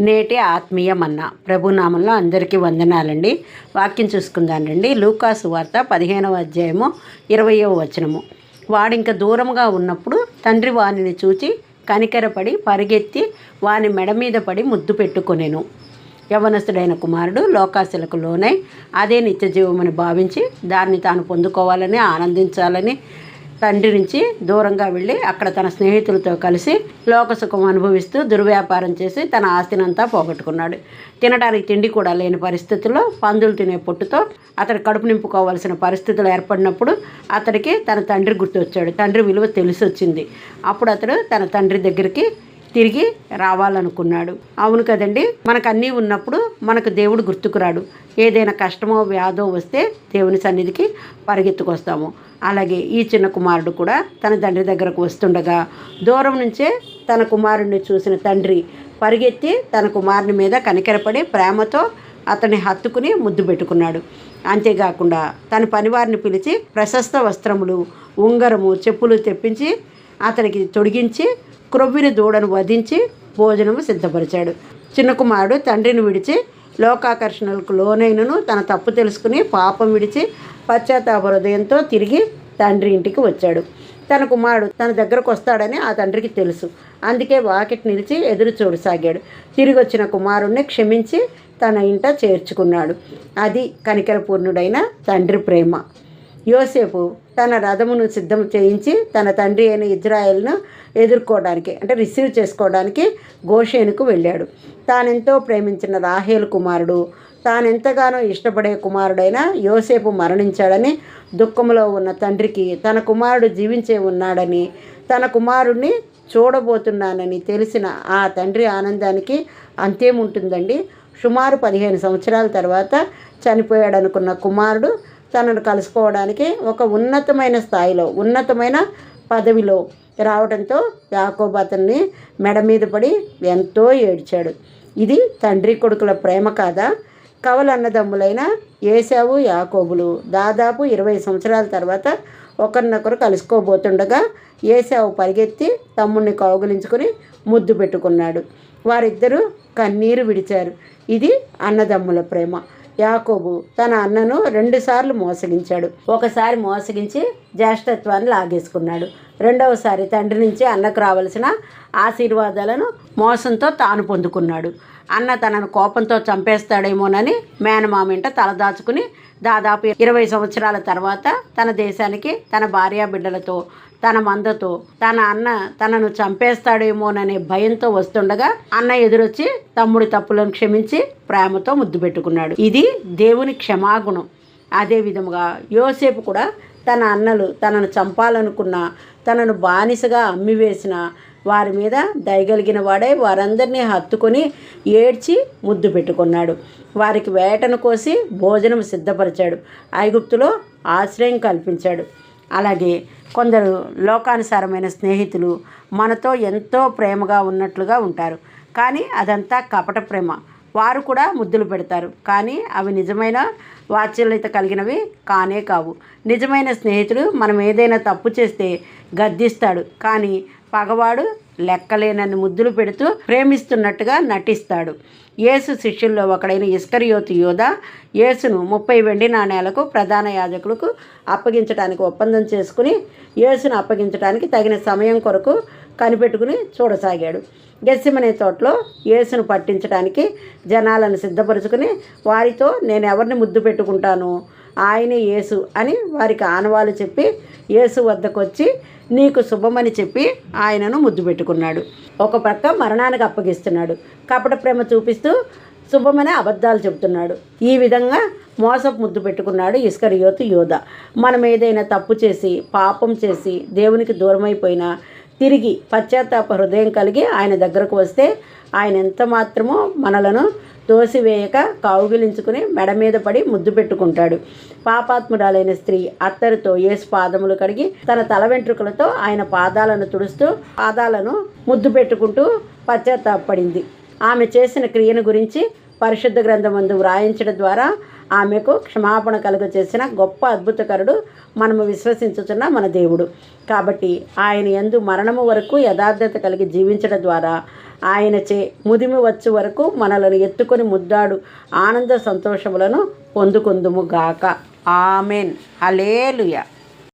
నేటి ఆత్మీయ మన్న ప్రభునామంలో అందరికీ వందనాలండి. వాక్యం చూసుకుందానండి. లూకాసు వార్త పదిహేనవ అధ్యాయము ఇరవయవ వచనము. వాడింక దూరంగా ఉన్నప్పుడు తండ్రి వానిని చూచి కనికెరపడి పరిగెత్తి వాని మెడ మీద పడి ముద్దు పెట్టుకొనెను. యవనస్తుడైన కుమారుడు లోకాశలకు లోనై అదే నిత్య జీవమని భావించి దాన్ని తాను పొందుకోవాలని ఆనందించాలని తండ్రి నుంచి దూరంగా వెళ్ళి అక్కడ తన స్నేహితులతో కలిసి లోకసుఖం అనుభవిస్తూ దుర్వ్యాపారం చేసి తన ఆస్తినంతా పోగొట్టుకున్నాడు. తినడానికి తిండి కూడా లేని పరిస్థితుల్లో పందులు తినే పొట్టుతో అతడు కడుపు నింపుకోవాల్సిన పరిస్థితులు ఏర్పడినప్పుడు అతడికి తన తండ్రి గుర్తొచ్చాడు. తండ్రి విలువ తెలిసి వచ్చింది అప్పుడు అతడు తన తండ్రి దగ్గరికి తిరిగి రావాలనుకున్నాడు. అవును కదండి? మనకు అన్నీ ఉన్నప్పుడు మనకు దేవుడు గుర్తుకురాడు. ఏదైనా కష్టమో వ్యాధో వస్తే దేవుని సన్నిధికి పరిగెత్తుకొస్తాము. అలాగే ఈ చిన్న కుమారుడు కూడా తన తండ్రి దగ్గరకు వస్తుండగా దూరం నుంచే తన కుమారుడిని చూసిన తండ్రి పరిగెత్తి తన కుమారుని మీద కనికరపడి ప్రేమతో అతన్ని హత్తుకుని ముద్దు పెట్టుకున్నాడు. అంతేకాకుండా తన పనివారిని పిలిచి ప్రశస్త వస్త్రములు ఉంగరము చెప్పులు తెప్పించి అతనికి తొడిగించి క్రొవ్విని దూడను వధించి భోజనము సిద్ధపరిచాడు. చిన్న కుమారుడు తండ్రిని విడిచి లోకాకర్షణలకు లోనైనను తన తప్పు తెలుసుకుని పాపం విడిచి పశ్చాత్తాప హృదయంతో తిరిగి తండ్రి ఇంటికి వచ్చాడు. తన కుమారుడు తన దగ్గరకు వస్తాడని ఆ తండ్రికి తెలుసు. అందుకే వాకిట్ నిలిచి ఎదురు చూడసాగాడు. తిరిగి వచ్చిన కుమారుణ్ణి క్షమించి తన ఇంట చేర్చుకున్నాడు. అది కనికరపూర్ణుడైన తండ్రి ప్రేమ. యోసేపు తన రథమును సిద్ధం చేయించి తన తండ్రి అయిన ఇజ్రాయెల్ను ఎదుర్కోవడానికి అంటే రిసీవ్ చేసుకోవడానికి గోషేనుకు వెళ్ళాడు. తానెంతో ప్రేమించిన రాహేలు కుమారుడు తానెంతగానో ఇష్టపడే కుమారుడైన యోసేపు మరణించాడని దుఃఖంలో ఉన్న తండ్రికి తన కుమారుడు జీవించే ఉన్నాడని తన కుమారుణ్ణి చూడబోతున్నానని తెలిసిన ఆ తండ్రి ఆనందానికి అంతేముంటుందండి? సుమారు పదిహేను సంవత్సరాల తర్వాత చనిపోయాడనుకున్న కుమారుడు తనను కలుసుకోవడానికి ఒక ఉన్నతమైన స్థాయిలో ఉన్నతమైన పదవిలో రావడంతో యాకోబు అతన్ని మెడ మీద పడి ఎంతో ఏడ్చాడు. ఇది తండ్రి కొడుకుల ప్రేమ కాదా? కవలన్నదమ్ములైన ఏసావు యాకోబులు దాదాపు ఇరవై సంవత్సరాల తర్వాత ఒకరినొకరు కలుసుకోబోతుండగా ఏసావు పరిగెత్తి తమ్ముడిని కౌగులించుకుని ముద్దు పెట్టుకున్నాడు. వారిద్దరూ కన్నీరు విడిచారు. ఇది అన్నదమ్ముల ప్రేమ. యాకోబు తన అన్నను రెండుసార్లు మోసగించాడు. ఒకసారి మోసగించి జ్యేష్ఠత్వాన్ని లాగేసుకున్నాడు. రెండవసారి తండ్రి నుంచి అన్నకు రావలసిన ఆశీర్వాదాలను మోసంతో తాను పొందుకున్నాడు. అన్న తనను కోపంతో చంపేస్తాడేమోనని మేనమామింట తలదాచుకుని దాదాపు ఇరవై సంవత్సరాల తర్వాత తన దేశానికి తన భార్యా బిడ్డలతో తన మందతో తన అన్న తనను చంపేస్తాడేమోననే భయంతో వస్తుండగా అన్న ఎదురొచ్చి తమ్ముడి తప్పులను క్షమించి ప్రేమతో ముద్దు పెట్టుకున్నాడు. ఇది దేవుని క్షమాగుణం. అదే విధముగా యోసేపు కూడా తన అన్నలు తనను చంపాలనుకున్న తనను బానిసగా అమ్మివేసిన వారి మీద దయగలిగిన వాడే వారందరినీ హత్తుకొని ఏడ్చి ముద్దు పెట్టుకున్నాడు. వారికి వేటను కోసి భోజనం సిద్ధపరిచాడు. ఐగుప్తులో ఆశ్రయం కల్పించాడు. అలాగే కొందరు లోకానుసారమైన స్నేహితులు మనతో ఎంతో ప్రేమగా ఉన్నట్లుగా ఉంటారు. కానీ అదంతా కపట ప్రేమ. వారు కూడా ముద్దులు పెడతారు. కానీ అవి నిజమైన వాత్సల్యత కలిగినవి కానే కావు. నిజమైన స్నేహితుడు మనం ఏదైనా తప్పు చేస్తే గద్దిస్తాడు. కానీ పగవాడు లెక్కలేనన్ని ముద్దులు పెడుతూ ప్రేమిస్తున్నట్టుగా నటిస్తాడు. యేసు శిష్యుల్లో ఒకడైన ఇస్కరియోతు యోధ యేసును ముప్పై వెండి నాణేలకు ప్రధాన యాజకులకు అప్పగించడానికి ఒప్పందం చేసుకుని యేసును అప్పగించడానికి తగిన సమయం కొరకు కనిపెట్టుకుని చూడసాగాడు. గెస్సిమనే తోటలో యేసును పట్టించడానికి జనాలను సిద్ధపరుచుకుని వారితో నేను ఎవరిని ముద్దు పెట్టుకుంటాను? ఆయనే యేసు అని వారికి ఆనవాలు చెప్పి యేసు వద్దకు వచ్చి నీకు శుభమని చెప్పి ఆయనను ముద్దు పెట్టుకున్నాడు. ఒక ప్రక్క మరణానికి అప్పగిస్తున్నాడు. కపట ప్రేమ చూపిస్తూ శుభమనే అబద్ధాలు చెబుతున్నాడు. ఈ విధంగా మోసపు ముద్దు పెట్టుకున్నాడు ఇస్కరియోతు యోధ. మనం ఏదైనా తప్పు చేసి పాపం చేసి దేవునికి దూరమైపోయినా తిరిగి పశ్చాత్తాప హృదయం కలిగి ఆయన దగ్గరకు వస్తే ఆయన ఎంత మాత్రమో మనలను తోసివేయక కావుగిలించుకుని మెడ మీద పడి ముద్దు పెట్టుకుంటాడు. పాపాత్మురాలైన స్త్రీ అత్తరితో యేసు పాదములు కడిగి తన తల వెంట్రుకలతో ఆయన పాదాలను తుడుస్తూ పాదాలను ముద్దు పెట్టుకుంటూ పశ్చాత్తాపడింది. ఆమె చేసిన క్రియను గురించి పరిశుద్ధ గ్రంథమందు వ్రాయించడం ద్వారా ఆమెకు క్షమాపణ కలుగ చేసిన గొప్ప అద్భుతకరుడు మనము విశ్వసించుతున్న మన దేవుడు. కాబట్టి ఆయన ఎందు మరణము వరకు యథార్థత కలిగి జీవించడం ద్వారా ఆయన చే ముదిమి వచ్చు వరకు మనలను ఎత్తుకొని ముద్దాడు ఆనంద సంతోషములను పొందుకుందుము గాక. ఆమెన్. అలేలుయా